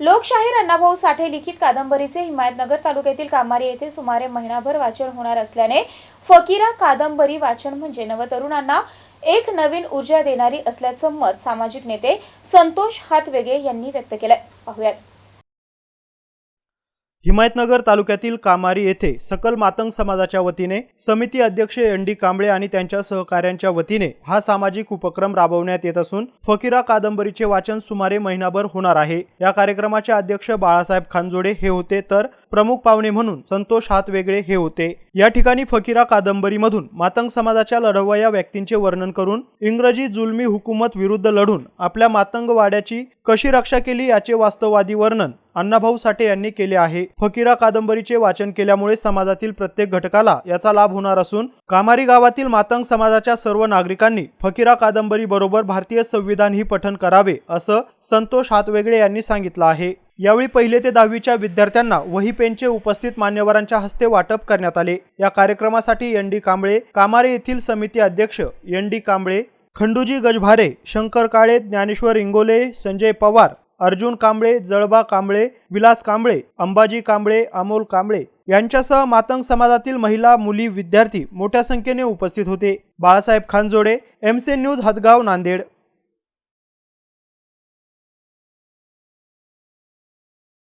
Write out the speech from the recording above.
लोकशाहीर अण्णाभाऊ साठे लिखित कादंबरीचे हिमायतनगर तालुक्यातील कामारी येथे सुमारे महिनाभर वाचन होणार असल्याने फकीरा कादंबरी वाचन म्हणजे नवतरुणांना एक नवीन ऊर्जा देणारी असल्याचं मत सामाजिक नेते संतोष हातवेगे यांनी व्यक्त केलंय. पाहुयात. हिमायतनगर तालुक्यातील कामारी येथे सकल मातंग समाजाच्या वतीने समिती अध्यक्ष एन डी कांबळे आणि त्यांच्या सहकाऱ्यांच्या वतीने हा सामाजिक उपक्रम राबवण्यात येत असून फकीरा कादंबरीचे वाचन सुमारे महिनाभर होणार आहे. या कार्यक्रमाचे अध्यक्ष बाळासाहेब खानजोडे हे होते तर प्रमुख पाहुणे म्हणून संतोष हातवेगळे हे होते. या ठिकाणी फकीरा कादंबरीमधून मातंग समाजाच्या लढवया व्यक्तींचे वर्णन करून इंग्रजी जुलमी हुकूमत विरुद्ध लढून आपल्या मातंगवाड्याची कशी रक्षा केली याचे वास्तववादी वर्णन अण्णाभाऊ साठे यांनी केले आहे. फकीरा कादंबरीचे वाचन केल्यामुळे समाजातील प्रत्येक घटकाला याचा लाभ होणार असून कामारी गावातील मातंग समाजाच्या सर्व नागरिकांनी फकीरा कादंबरी बरोबर भारतीय संविधान ही पठण करावे असं संतोष हातवेगळे यांनी सांगितलं आहे. यावेळी पहिले ते दहावीच्या विद्यार्थ्यांना वही पेनचे उपस्थित मान्यवरांच्या हस्ते वाटप करण्यात आले. या कार्यक्रमासाठी एन डी कांबळे कामारे येथील समिती अध्यक्ष एन डी कांबळे खंडूजी गजभारे शंकर काळे ज्ञानेश्वर इंगोले संजय पवार अर्जुन कांबळे जळबा कांबळे विलास कांबळे अंबाजी कांबळे अमोल कांबळे यांच्यासह मातंग समाजातील महिला मुली विद्यार्थी मोठ्या संख्येने उपस्थित होते. बाळासाहेब खानजोडे एमसे न्यूज हदगाव नांदेड.